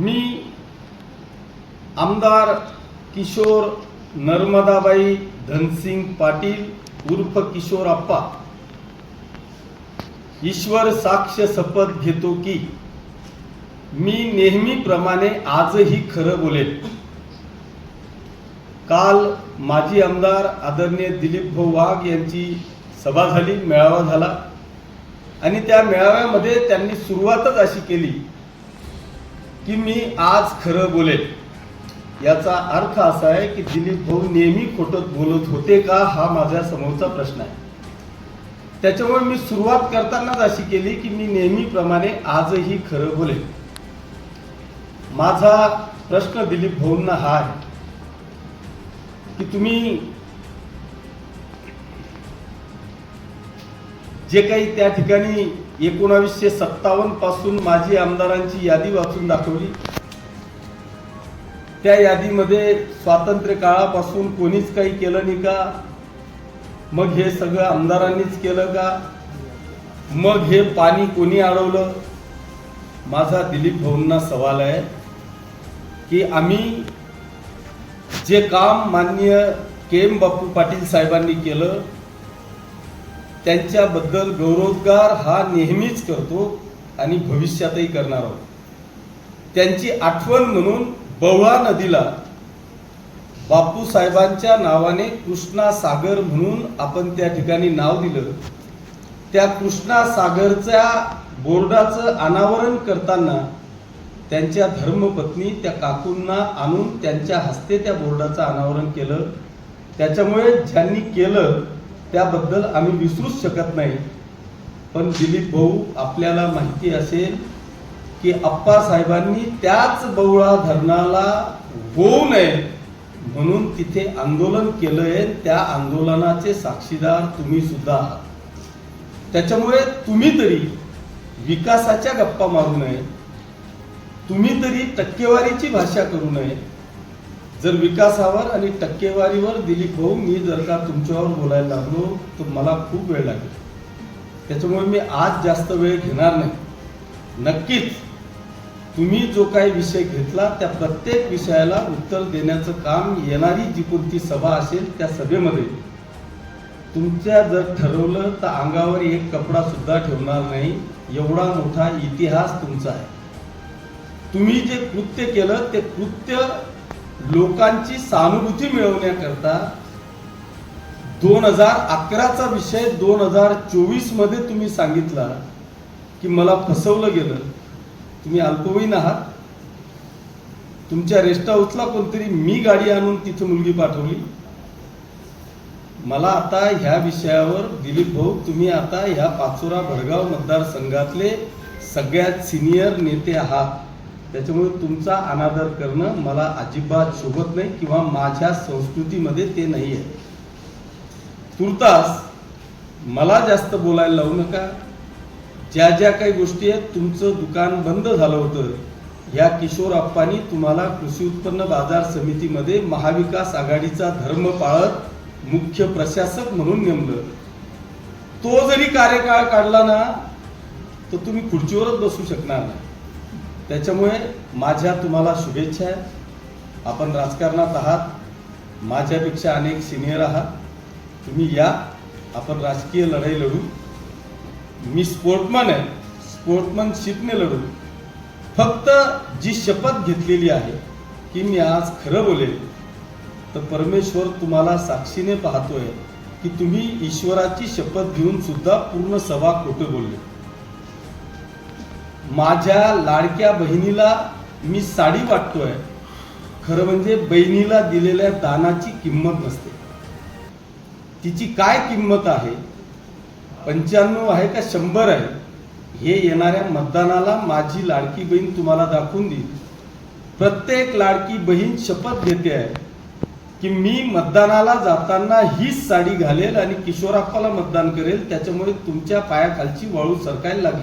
मी आमदार किशोर नर्मदाबाई धनसिंग पाटील उर्फ किशोर अप्पा ईश्वर साक्ष शपथ घेतो की मी नेहमीप्रमाणे आजही खरं बोलेन. काल माजी आमदार आदरणीय दिलीप भाऊ वाघ यांची सभा झाली मेळावा झाला. आणि त्या मेळाव्यामध्ये त्यांनी सुरुवातच अशी केली. की मी आज खरं बोलेन. याचा अर्थ असा आहे की दिलीप भाऊ नेहमी खोटत बोलत होते का हा माझ्या समोरचा प्रश्न आहे. त्याच्यामुळे मी सुरुवात करतानाच अशी केली की मी नेहमीप्रमाणे आजही खरं बोलेन. माझा प्रश्न दिलीप भाऊंना हा आहे की तुम्ही जे काही त्या ठिकाणी एकोणावीसशे सत्तावन्नपासून माझी माजी आमदारांची यादी वाचून दाखवली. त्या यादीमध्ये स्वातंत्र्य काळापासून कोणीच काही केलं नाही का? मग हे सगळं आमदारांनीच केलं का? मग हे पाणी कोणी अडवलं? माझा दिलीप भाऊंना सवाल आहे की आम्ही जे काम माननीय के एम बापू पाटील साहेबांनी केलं त्यांच्याबद्दल गौरवोद्गार हा नेहमीच करतो आणि भविष्यातही करणार आहोत. त्यांची आठवण म्हणून बवळा नदीला बापू साहेबांच्या नावाने कृष्णा सागर म्हणून आपण त्या ठिकाणी नाव दिलं. त्या कृष्णा सागरच्या बोर्डाचं अनावरण करताना त्यांच्या धर्मपत्नी त्या काकूंना आणून त्यांच्या हस्ते त्या बोर्डाचं अनावरण केलं. त्याच्यामुळे ज्यांनी केलं त्याबद्दल आम्ही विसरूच शकत नाही. पण दिलीप भाऊ आपल्याला माहिती असेल की अप्पा साहेबांनी त्याच बवळा धरणाला होऊ नये म्हणून तिथे आंदोलन केलं आहे त्या आंदोलनाचे साक्षीदार तुम्ही सुद्धा. आहात त्याच्यामुळे तुम्ही तरी विकासाच्या गप्पा मारू नये. तुम्ही तरी टक्केवारीची भाषा करू नये. जर विकासावर आणि टक्केवारीवर दिलीप भाऊ मी जर का तुमच्यावर बोलायला लागलो तर मला खूप वेळ लागेल. त्याच्यामुळे मी आज जास्त वेळ घेणार नाही. नक्कीच तुम्ही जो काही विषय घेतला त्या प्रत्येक विषयाला उत्तर देण्याचं काम येणारी जी कोणती सभा असेल त्या सभेमध्ये. तुमच्या जर ठरवलं तर अंगावर एक कपडा सुद्धा ठेवणार नाही. एवढा मोठा इतिहास तुमचा आहे. तुम्ही जे कृत्य केलं ते कृत्य लोकांची सहानुभूती मिळवण्याकरता दोन हजार अकराचा विषय दोन हजार चोवीसमध्ये तुम्ही सांगितला की मला फसवलं गेलं. तुम्ही अल्पवयीन आहात. तुमच्या रेस्ट हाऊसला कोणतरी मी गाडी आणून तिथं मुलगी पाठवली. मला आता ह्या विषयावर दिलीप भाऊ तुम्ही आता ह्या पाचोरा भडगाव मतदारसंघातले सगळ्यात सिनियर नेते आहात. त्याच्यामुळे तुमचा अनादर करणं मला अजिबात शोभत नाही किंवा माझ्या संस्कृतीमध्ये ते नाही आहे तुर्तास मला जास्त बोलायला लावू नका. ज्या ज्या काही गोष्टी आहेत तुमचं दुकान बंद झालं होतं या किशोर अप्पांनी तुम्हाला कृषी उत्पन्न बाजार समितीमध्ये महाविकास आघाडीचा धर्म पाळत मुख्य प्रशासक म्हणून नेमलं. तो जरी कार्यकाळ काढला ना तर तुम्ही खुर्चीवरच बसू शकणार नाही. त्याच्यामुळे माझ्या तुम्हाला शुभेच्छा आहेत. आपण राजकारणात आहात. माझ्यापेक्षा अनेक सिनियर आहात. तुम्ही या. आपण राजकीय लढाई लढू. मी स्पोर्टमन आहे. स्पोर्टमनशिपने लढू. फक्त जी शपथ घेतलेली आहे की मी आज खरं बोलेल तर परमेश्वर तुम्हाला साक्षीने पाहतोय की तुम्ही ईश्वराची शपथ घेऊन सुद्धा पूर्ण सभा खोटे बोलले. माझ्या लाडक्या बहिणीला मी साडी वाटतोय. खरं म्हणजे बहिणीला दिलेल्या दानाची किंमत नसते. तिची काय किंमत आहे? पंच्याण्णव आहे का शंभर आहे? हे येणाऱ्या मतदानाला माझी लाडकी बहीण तुम्हाला दाखवून देईल. प्रत्येक लाडकी बहीण शपथ घेते आहे की मी मतदानाला जाताना हीच साडी घालेल आणि किशोराप्पाला मतदान करेल. त्याच्यामुळे तुमच्या पायाखालची वाळू सरकायला लागेल.